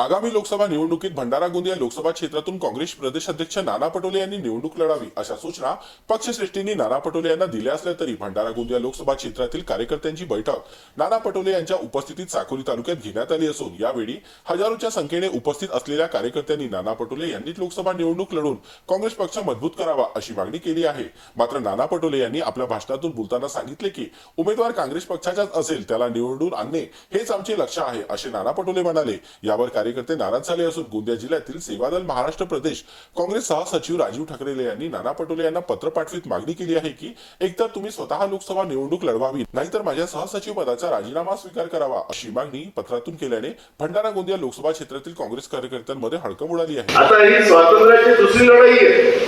आगामी लोकसभा निवडणुकीत भंडारा गोंदिया लोकसभा क्षेत्रातून काँग्रेस प्रदेशाध्यक्ष नाना पटोले यांनी निवडणूक लढावी अशा सूचना पक्षश्रेष्ठींनी नाना पटोले यांना दिल्या असल्या तरी भंडारा गोंदिया लोकसभा क्षेत्रातील कार्यकर्त्यांची बैठक नाना पटोले यांच्या उपस्थितीत साकोली तालुक्यात घेण्यात आली असून यावेळी हजारोच्या संख्येने उपस्थित असलेल्या कार्यकर्त्यांनी नाना पटोले यांनीच लोकसभा निवडणूक लढून काँग्रेस पक्ष मजबूत करावा अशी मागणी केली आहे. मात्र नाना पटोले यांनी आपल्या भाषणातून बोलताना सांगितले की उमेदवार काँग्रेस पक्षाचाच असेल त्याला निवडून आणणे हेच आमचे लक्ष आहे असे नाना पटोले म्हणाले. यावर कार्य कार्यकर्ते नाराज झाले असून गोंदिया जिल्ह्यातील सेवादल महाराष्ट्र प्रदेश काँग्रेस सहसचिव राजीव ठाकरे यांनी नाना पटोले यांना पत्र पाठवित मागणी केली आहे की एकतर तुम्ही स्वतः लोकसभा निवडणूक लढवावी नाहीतर माझ्या सहसचिव पदाचा राजीनामा स्वीकार करावा अशी मागणी पत्रातून केल्याने भंडारा गोंदिया लोकसभा क्षेत्रातील काँग्रेस कार्यकर्त्यांमध्ये हडकंप उडाली आहे. आता ही स्वातंत्र्याची दुसरी लढाई आहे.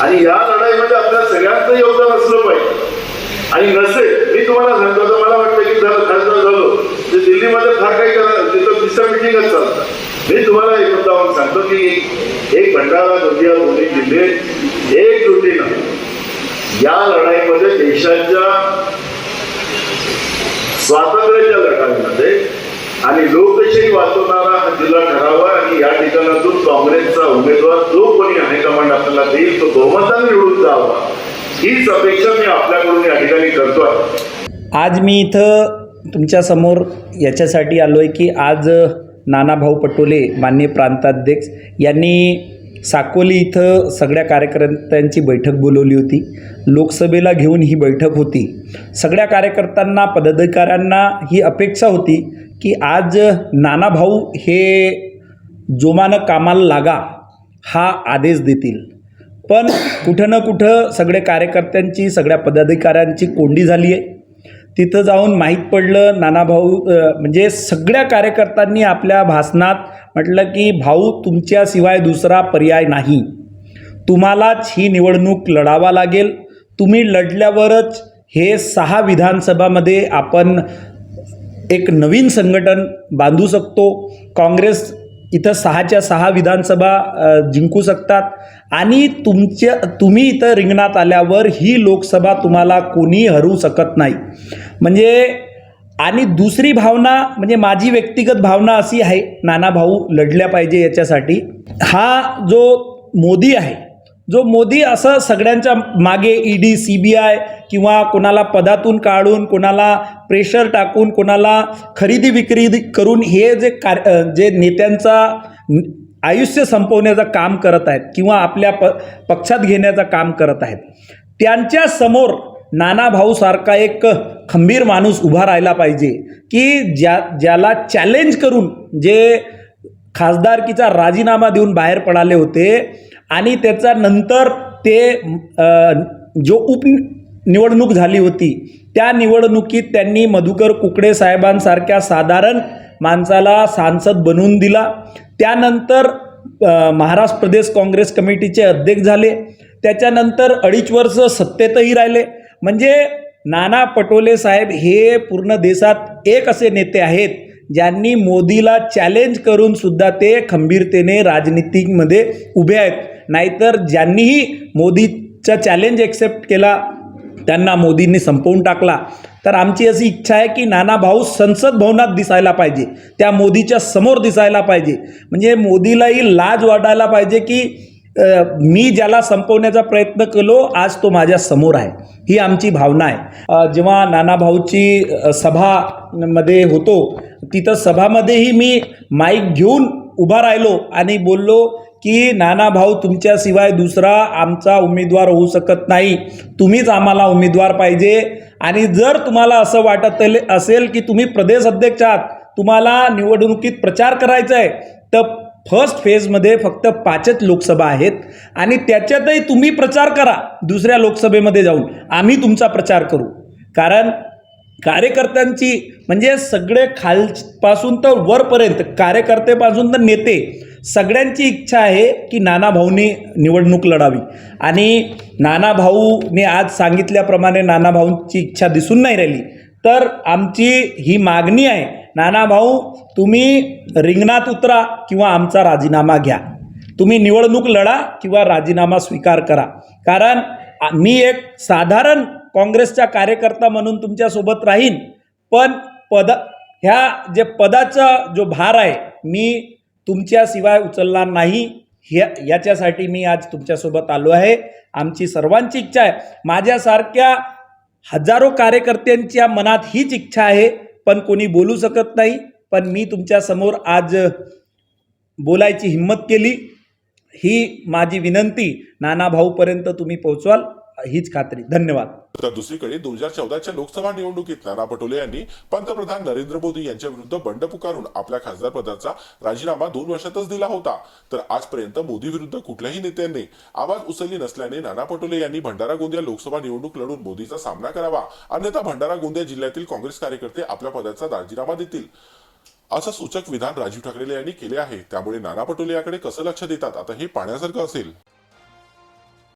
आणि या लढाईमध्ये आपल्या सगळ्यांचं योगदान असलं पाहिजे. आणि नसेल मी तुम्हाला सांगतो मला वाटतं की जर खासदार झालो तर दिल्लीमध्ये फार काही करा तिथं मिटिंगच चालतात मी तुम्हाला एक मुद्दा सांगतो की एक भंडारा गोंदिया दोन्ही जिल्हे एक एकजुटीनं या लढाईमध्ये देशाच्या स्वातंत्र्याच्या लढाईमध्ये आणि लोकशाही वाचवणारा हा जिल्हा ठरावा आणि या ठिकाणातून काँग्रेसचा उमेदवार जो कोणी हायकमांड आपल्याला देईल तो बहुमताने निवडून जावा. हीच अपेक्षा मी आपल्याकडून या ठिकाणी करतो आज मी इथं तुमच्यासमोर याच्यासाठी आलो आहे की आज नानाभाऊ पटोले मान्य प्रांताध्यक्ष यांनी साकोली इथं सगळ्या कार्यकर्त्यांची बैठक बोलवली होती. लोकसभेला घेऊन ही बैठक होती. सगळ्या कार्यकर्त्यांना पदाधिकाऱ्यांना ही अपेक्षा होती की आज नानाभाऊ हे जोमानं कामाला लागा हा आदेश देतील. पण कुठं ना कुठं सगळे कार्यकर्त्यांची सगळ्या पदाधिकाऱ्यांची कोंडी झाली आहे तिथं जाऊन माहीत पडलं नानाभाऊ म्हणजे सगळ्या कार्यकर्त्यांनी आपल्या भाषणात म्हटलं की भाऊ तुमच्याशिवाय दुसरा पर्याय नाही. तुम्हालाच ही निवडणूक लढावा लागेल. तुम्ही लढल्यावरच हे सहा विधानसभामध्ये आपण एक नवीन संघटन बांधू शकतो. काँग्रेस इथं सहाच्या सहा विधानसभा जिंकू शकतात. आणि तुमच्या तुम्ही इथं रिंगणात आल्यावर ही लोकसभा तुम्हाला कोणी हरवू शकत नाही. म्हणजे आणि दुसरी भावना म्हणजे माझी व्यक्तिगत भावना अशी आहे नाना भाऊ लढल्या पाहिजे याच्यासाठी. हा जो मोदी आहे जो मोदी असं सगळ्यांच्या मागे E D C B I किंवा कोणाला पदातून काढून कोणाला प्रेशर टाकून कोणाला खरेदी विक्री करून हे जे कार जे नेत्यांचा आयुष्य संपवण्याचं काम करत आहेत किंवा आपल्या प पक्षात घेण्याचं काम करत आहेत त्यांच्यासमोर नाना भाऊसारखा एक खंबीर माणूस उभा राहिला पाहिजे की ज्या ज्याला चॅलेंज करून जे खासदारकीचा राजीनामा देऊन बाहेर पडाले होते आणि त्याच्यानंतर ते जो उप निवडणूक झाली होती त्या निवडणुकीत त्यांनी मधुकर कुकडे साहेबांसारख्या साधारण माणसाला सांसद बनवून दिला. त्यानंतर महाराष्ट्र प्रदेश काँग्रेस कमिटीचे अध्यक्ष झाले. त्याच्यानंतर अडीच वर्ष सत्तेतही राहिले. म्हणजे नाना पटोले साहेब हे पूर्ण देशात एक असे नेते आहेत ज्यांनी मोदीला चॅलेंज करून सुद्धा ते खंबीरतेने राजनीतीमध्ये उभे आहेत. नाहीतर ज्यांनीही मोदीचा चॅलेंज एक्सेप्ट केला त्यांना मोदींनी संपवून टाकला. तर आमची अशी इच्छा आहे की नाना भाऊ संसद भवनात दिसायला पाहिजे. त्या मोदीच्या समोर दिसायला पाहिजे. म्हणजे मोदीलाही लाज वाटायला पाहिजे की मी ज्याला संपवण्याचा प्रयत्न केलो आज तो माझ्यासमोर आहे. ही आमची भावना आहे. जेव्हा नानाभाऊची सभा सभामध्ये होतो तिथं सभामध्येही मी माईक घेऊन उभा राहिलो आणि बोललो की नाना भाऊ तुमच्याशिवाय दुसरा आमचा उमेदवार होऊ शकत नाही. तुम्हीच आम्हाला उमेदवार पाहिजे. आणि जर तुम्हाला असं वाटत असेल की तुम्ही प्रदेश अध्यक्ष आहात तुम्हाला निवडणुकीत प्रचार करायचा आहे तर फर्स्ट फेजमध्ये फक्त पाचच लोकसभा आहेत. आणि त्याच्यातही तुम्ही प्रचार करा दुसऱ्या लोकसभेमध्ये जाऊन. आम्ही तुमचा प्रचार करू. कारण कार्यकर्त्यांची म्हणजे सगळे खालपासून तर वरपर्यंत कार्यकर्तेपासून तर नेते सगळ्यांची इच्छा आहे की नाना भाऊने निवडणूक लढावी. आणि नाना भाऊने आज सांगितल्याप्रमाणे नाना भाऊंची इच्छा दिसून नाही राहिली. तर आमची ही मागणी आहे नाना भाऊ तुम्ही रिंगणात उतरा किंवा आमचा राजीनामा घ्या. तुम्ही निवडणूक लढा किंवा राजीनामा स्वीकार करा. कारण मी एक साधारण काँग्रेसचा कार्यकर्ता म्हणून तुमच्यासोबत राहीन. पण पद ह्या जे पदाचा जो भार आहे मी तुमच्याशिवाय उचलला नाही. ह्या याच्यासाठी मी आज तुमच्यासोबत आलो आहे. आमची सर्वांची इच्छा आहे. माझ्यासारख्या हजारो कार्यकर्त्यांच्या मनात हीच इच्छा आहे पण कोणी बोलू शकत नाही. पण मी तुमच्यासमोर आज बोलायची हिंमत केली. ही माझी विनंती. नाना भाऊपर्यंत तुम्ही पोहोचवाल. हीच खात्री. धन्यवाद. तर दुसरीकडे दोन हजार चौदाच्या लोकसभा निवडणुकीत नाना पटोले यांनी पंतप्रधान नरेंद्र मोदी यांच्या विरुद्ध बंड पुकारून आपल्या खासदार पदाचा राजीनामा दोन वर्षातच दिला होता. तर आजपर्यंत मोदी विरुद्ध कुठल्याही नेत्यांनी आवाज उचलली नसल्याने नाना पटोले यांनी भंडारा गोंदिया लोकसभा निवडणूक लढून मोदीचा सामना करावा. अन्यथा भंडारा गोंदिया जिल्ह्यातील काँग्रेस कार्यकर्ते आपल्या पदाचा राजीनामा देतील. असं सूचक विधान राजीव ठाकरे यांनी केले आहे. त्यामुळे नाना पटोले याकडे कसं लक्ष देतात? आता हे पाहण्यासारखं असेल.